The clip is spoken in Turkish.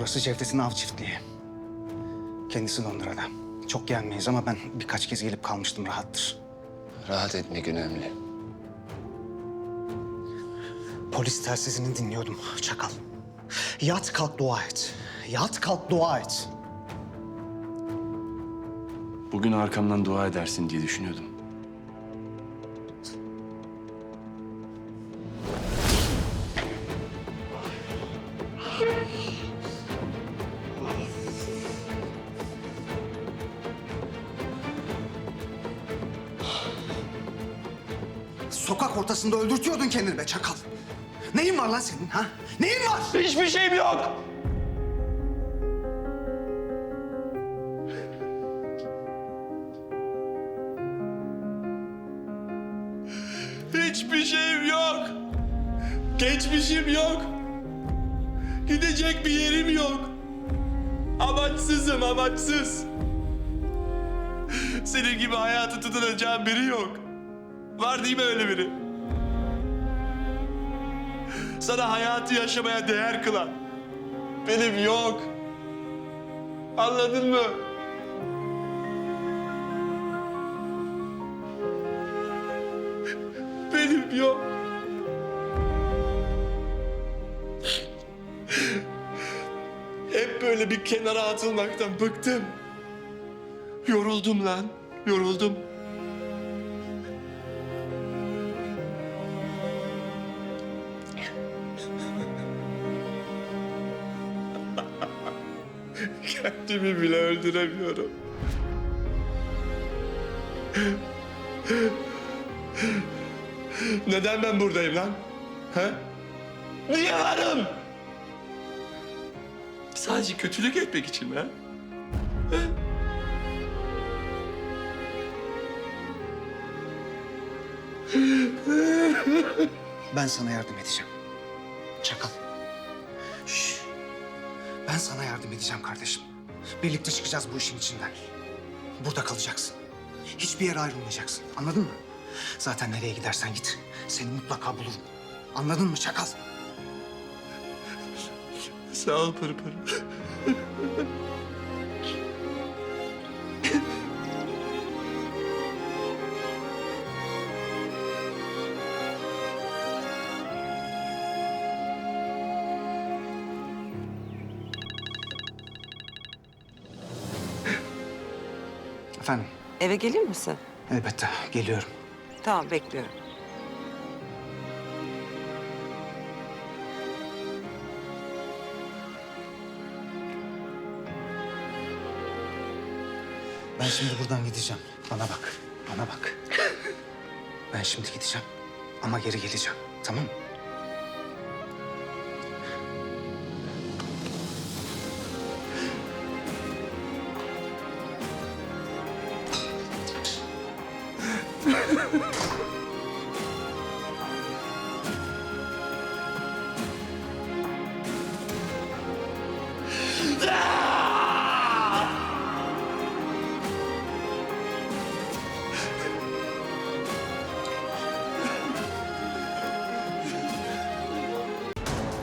Burası Cevdet'in av çiftliği. Kendisi Londra'da. Çok gelmeyiz ama ben birkaç kez gelip kalmıştım rahattır. Rahat etmek önemli. Polis telsizini dinliyordum çakal. Yat kalk dua et. Yat kalk dua et. Bugün arkamdan dua edersin diye düşünüyordum. Sokak ortasında öldürtüyordun kendini be çakal. Neyin var lan senin ha? Neyin var? Hiçbir şeyim yok. Hiçbir şeyim yok. Geçmişim yok. Gidecek bir yerim yok. Amaçsızım, amaçsız. Senin gibi hayatı tutunacağım biri yok. Var değil mi öyle biri? Sana hayatı yaşamaya değer kılan. Benim yok. Anladın mı? Benim yok. Hep böyle bir kenara atılmaktan bıktım. Yoruldum lan, yoruldum. Kendimi bile öldüremiyorum. Neden ben buradayım lan? Ha? Niye varım? Sadece kötülük etmek için mi? Ben sana yardım edeceğim. Çakal. Ben sana yardım edeceğim kardeşim. Birlikte çıkacağız bu işin içinden. Burada kalacaksın. Hiçbir yere ayrılmayacaksın. Anladın mı? Zaten nereye gidersen git. Seni mutlaka bulurum. Anladın mı çakal? Sağ ol Pırı Efendim, Eve gelir misin? elbette geliyorum. Tamam bekliyorum. Ben şimdi buradan gideceğim. Bana bak, bana bak. Ben şimdi gideceğim ama geri geleceğim. Tamam mı?